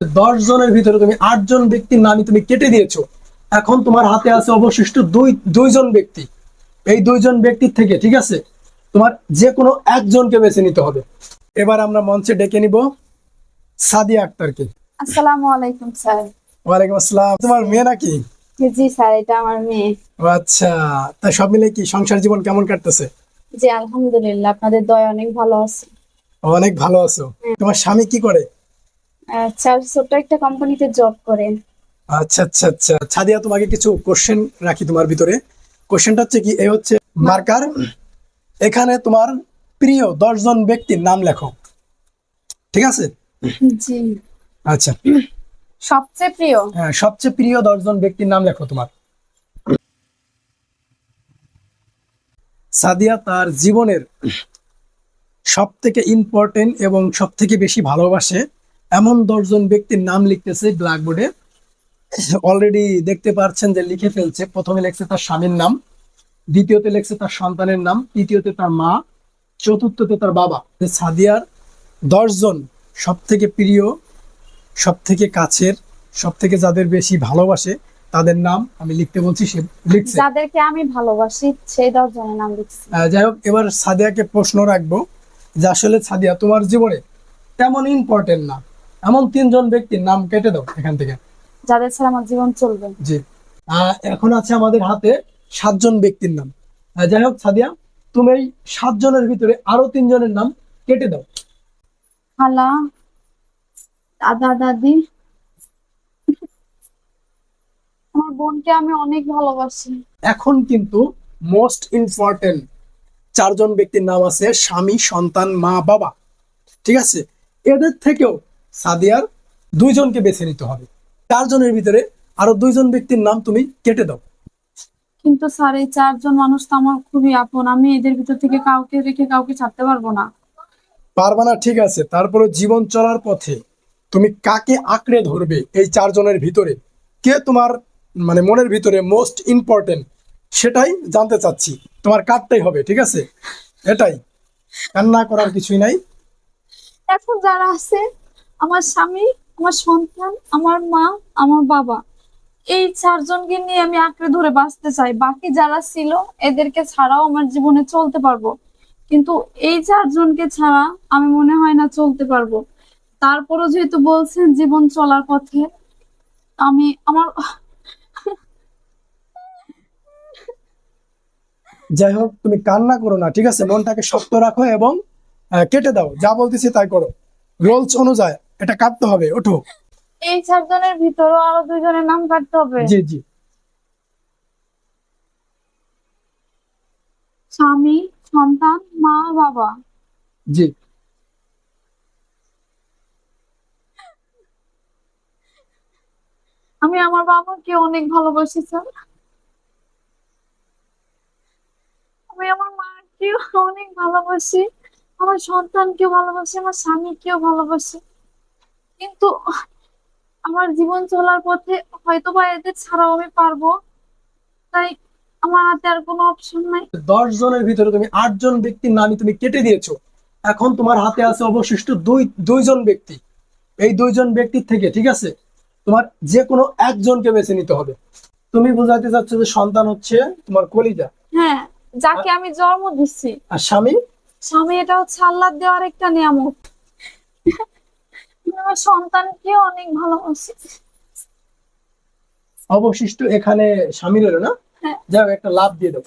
দশ জনের ভিতরে তুমি আট জন ব্যক্তির নামই তুমি কেটে দিয়েছ। এখন তোমার হাতে আছে অবশিষ্ট দুই দুইজন ব্যক্তি। এই দুইজন ব্যক্তির থেকে ঠিক আছে? তোমার যে কোনো একজনকে বেছে নিতে হবে। এবার আমরা মঞ্চে ডেকে নিব সাদিয়া আক্তারকে। আসসালামু আলাইকুম স্যার। ওয়ালাইকুম আসসালাম। তোমার মেয়ে নাকি? জি স্যার এটা আমার মেয়ে। আচ্ছা। তা সব মিলে কি সংসার জীবন কেমন কাটতেছে? জি আলহামদুলিল্লাহ আপনাদের দয়া অনেক ভালো আছে। অনেক ভালো আছো। তোমার স্বামী কি করে? স্যার ছোট্ট একটা কোম্পানিতে জব করেন আচ্ছা আচ্ছা আচ্ছা। ছাদিয়া তোমাকে কিছু কোশ্চেন রাখি তোমার ভিতরে। কোশ্চেনটা হচ্ছে কি এই হচ্ছে মার্কার এখানে তোমার প্রিয় দশজন ব্যক্তির নাম লেখো। ঠিক আছে? জি। আচ্ছা। সবচেয়ে প্রিয়? হ্যাঁ সবচেয়ে প্রিয় দশজন ব্যক্তির নাম লেখো তোমার। সাদিয়া তার জীবনের সব থেকে ইম্পর্টেন্ট এবং সব থেকে বেশি ভালোবাসে এমন দশজন ব্যক্তির নাম লিখতেছে ব্ল্যাকবোর্ডে। অলরেডি দেখতে পাচ্ছেন যে লিখে ফেলছে। প্রথমে লিখছে তার স্বামীর নাম দ্বিতীয়তে লিখছে তার সন্তানের নাম তৃতীয়তে তার মা চতুর্থতে তার বাবা। সাদিয়ার দশজন সব থেকে প্রিয় সব থেকে কাছের সব থেকে যাদের বেশি ভালোবাসে তাদের নাম আমি লিখতে বলছি সে লিখছে। যাদেরকে আমি ভালোবাসি সেই দশজনের নাম লিখছি। যাই হোক এবার সাদিয়াকে প্রশ্ন রাখব যে আসলে সাদিয়া তোমার জীবনে তেমন ইম্পর্টেন্ট না। এমন তিনজন ব্যক্তির নাম কেটে দাও এখান থেকে। যাদের ছাড়া আমার জীবন চলবে। জি। এখন আছে আমাদের হাতে সাতজন ব্যক্তির নাম। যাই হোক সাদিয়া তুমি এই সাতজনের ভিতরে আরও তিনজনের নাম কেটে দাও। খালা দাদা দাদি। আমার বোনকে আমি অনেক ভালোবাসি। এখন কিন্তু মোস্ট ইম্পর্টেন্ট চারজন ব্যক্তির নাম আছে স্বামী সন্তান মা বাবা। ঠিক আছে? এদের থেকেও সাদিয়ার দুইজনকে বেছে নিতে হবে। চারজনের ভিতরে আরও দুইজন ব্যক্তির নাম তুমি কেটে দাও। কিন্তু স্যার এই চারজন মানুষ তো আমার খুবই আপন। আমি এদের ভিতর থেকে কাউকে রেখে কাউকে ছাড়তে পারব না। পারবা না ঠিক আছে। তারপরে জীবন চলার পথে তুমি কাকে আঁকড়ে ধরবে এই চারজনের ভিতরে? কে তোমার মানে মনের ভিতরে মোস্ট ইম্পর্টেন্ট সেটাই জানতে চাচ্ছি। তোমার কাটটাই হবে ঠিক আছে? এটাই। কান্না করার কিছুই নাই। এখন যারা আছে আমার স্বামী, আমার সন্তান, আমার মা, আমার বাবা। এই চারজনকে নিয়ে আমি আঁকড়ে ধরে বাঁচতে চাই। বাকি যারা ছিল, এদেরকে ছাড়াও আমার জীবনে চলতে পারব। কিন্তু এই চারজনকে ছাড়া আমি মনে হয় না চলতে পারব। তারপরও যেহেতু বলছেন জীবন চলার পথে, আমি আমার যাই হোক, তুমি কান্না করো না, ঠিক আছে? মনটাকে শক্ত রাখো এবং কেটে দাও। যা বলতেছি তাই করো। রোলস অনুযায়ী। এটা কাটতে হবে ওঠো। এই চারজনের ভিতরেও আরও দুইজনের নাম কাটতে হবে। জি জি। স্বামী সন্তান মা বাবা। জি। আমি আমার বাবাকে অনেক ভালোবাসি স্যার। আমি আমার মাকেও অনেক ভালোবাসি। আমার সন্তানকেও ভালোবাসি আমার স্বামীকেও ভালোবাসি। কিন্তু আমার জীবন চলার পথে হয়তো বা এদের ছাড়াও আমি পারব। তাই আমার হাতে আর কোনো অপশন নাই। দশ জনের ভিতরে তুমি আট জন ব্যক্তির নামই তুমি কেটে দিয়েছ। এখন তোমার হাতে আছে অবশিষ্ট দুই দুইজন ব্যক্তি। এই দুইজন ব্যক্তির থেকে ঠিক আছে? তোমার যে কোনো একজনকে বেছে নিতে হবে। তুমি বোঝাতে চাচ্ছ যে সন্তান হচ্ছে তোমার কলিজা। হ্যাঁ যাকে আমি জন্ম দিচ্ছি আর স্বামী? স্বামী এটা হচ্ছে আল্লাহ দেওয়ার একটা নিয়ামত। আমার সন্তানকেও অনেক ভালোবাসি। অবশিষ্ট এখানে স্বামী রইল না? যাই যাও একটা লাভ দিয়ে দাও